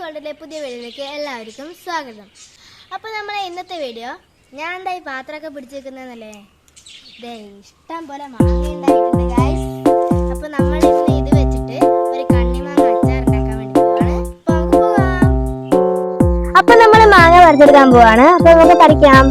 വേൾഡിലെ പുതിയ വീഡിയോയിലേക്ക് എല്ലാവർക്കും സ്വാഗതം. അപ്പോൾ നമ്മളെ ഇന്നത്തെ വീഡിയോ ഞാൻ എന്തായി പാത്രമൊക്കെ പിടിച്ചേക്കുന്നതല്ലേ ദേ ഇഷ്ടം പോലെ അപ്പോൾ നമ്മൾ ഇന്ന് ഇത് വെച്ചിട്ട് ഒരു കണ്ണിമാങ്ങ അച്ചാർ ഉണ്ടാക്കാൻ വേണ്ടി പോവാണ്. അപ്പോൾ നമ്മൾ മാങ്ങ വരച്ചെടുക്കാൻ പോവാണ്. അപ്പോൾ നമുക്ക് പറിക്കാം.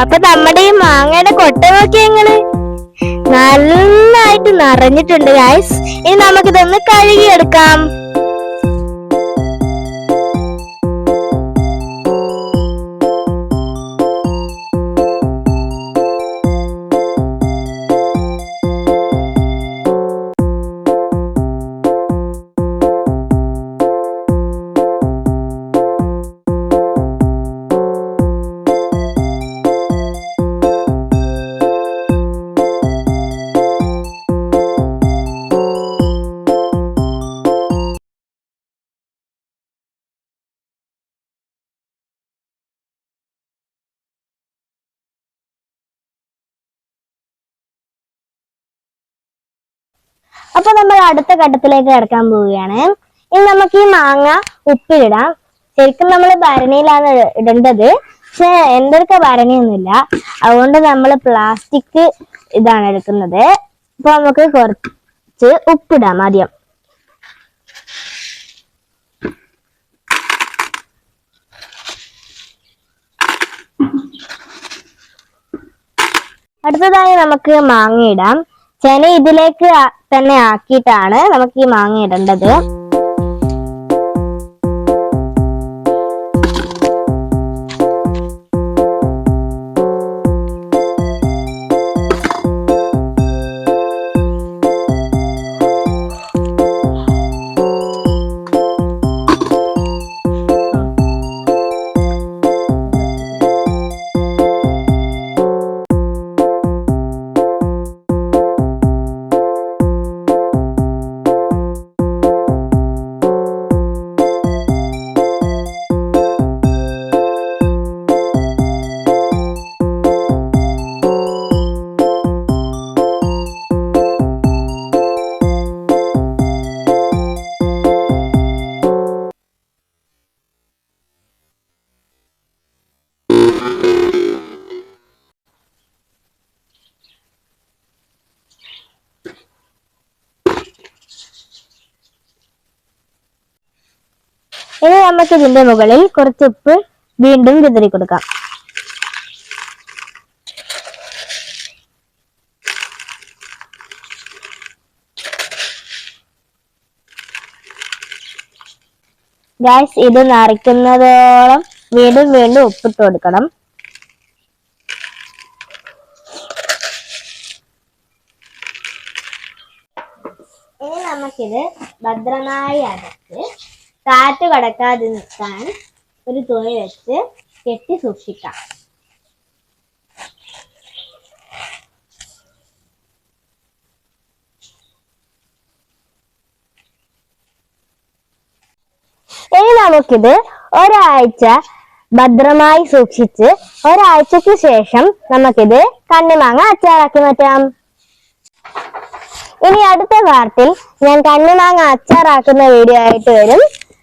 അപ്പൊ നമ്മുടെ ഈ മാങ്ങയുടെ കൊട്ട നോക്കി ഞങ്ങൾ നന്നായിട്ട് നിറഞ്ഞിട്ടുണ്ട് ഗായ്സ് ഇനി നമുക്കിതൊന്ന് കഴുകിയെടുക്കാം. അപ്പൊ നമ്മൾ അടുത്ത ഘട്ടത്തിലേക്ക് കിടക്കാൻ പോവുകയാണ്. ഇനി നമുക്ക് ഈ മാങ്ങ ഉപ്പിലിടാം. ശരിക്കും നമ്മൾ ഭരണിയിലാണ് ഇട- ഇടേണ്ടത്. പക്ഷെ അടുക്ക ഭരണിയൊന്നുമില്ല. അതുകൊണ്ട് നമ്മൾ പ്ലാസ്റ്റിക് ഇതാണ് എടുക്കുന്നത്. അപ്പൊ നമുക്ക് കുറച്ച് ഉപ്പിടാം ആദ്യം. അടുത്തതായി നമുക്ക് മാങ്ങ ഇടാം. ചെന ഇതിലേക്ക് തന്നെ ആക്കിയിട്ടാണ് നമുക്ക് ഈ മാങ്ങ ഇടേണ്ടത്. നമുക്ക് ഇതിന്റെ മുകളിൽ കുറച്ച് ഉപ്പ് വീണ്ടും വിതറി കൊടുക്കാം. ഗായ്സ് ഇത് നിറയ്ക്കുന്നതോളം വീണ്ടും വീണ്ടും ഉപ്പിട്ട് കൊടുക്കണം. ഇനി നമുക്കിത് ഭദ്രമായി അടച്ച് കാറ്റ് കടക്കാതെ നിൽക്കാൻ ഒരു തുണി വെച്ച് കെട്ടി സൂക്ഷിക്കാം. ഇനി നമുക്കിത് ഒരാഴ്ച ഭദ്രമായി സൂക്ഷിച്ച് ഒരാഴ്ചക്ക് ശേഷം നമുക്കിത് കണ്ണിമാങ്ങ അച്ചാറാക്കി മാറ്റാം. ഇനി അടുത്ത പാർട്ടിൽ ഞാൻ കണ്ണിമാങ്ങ അച്ചാറാക്കുന്ന വീഡിയോ ആയിട്ട് വരും.